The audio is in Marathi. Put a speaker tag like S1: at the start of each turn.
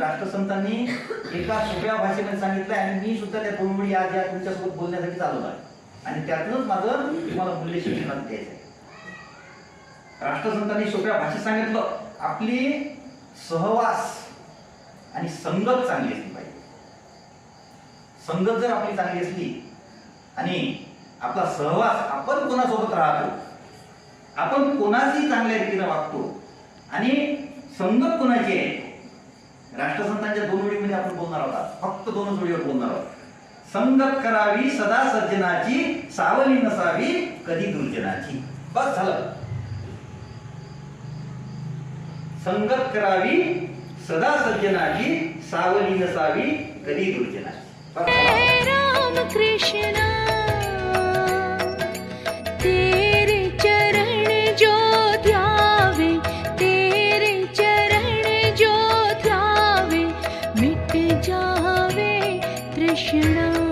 S1: राष्ट्रसंतांनी एका सोप्या भाषेने सांगितलं आणि मी सुद्धा त्या तोंडमुळी आज या तुमच्यासोबत बोलण्यासाठी चालू आहे. आणि त्यातूनच माझं तुम्हाला मूल्य शिक्षणात द्यायचं आहे राष्ट्रसंतांनी सोप्या भाषेत सांगितलं आपली सहवास आणि संगत चांगली असली पाहिजे. संगत जर आपली चांगली असली आणि आपला सहवास आपण कोणासोबत राहतो आपण कोणाशी चांगल्या रीतीने वागतो आणि संगत कोणाची आहे राष्ट्रसंतांच्या दोन ओळीमध्ये आपण बोलणार होता फक्त दोनच ओळीवर बोलणार आहोत. संगत करावी सदा सज्जनाची सावली नसावी कधी दुर्जनाची. बस झालं. संगत करावी सदा सज्जनाची सावली नसावी कधी दुर्जनाची. you know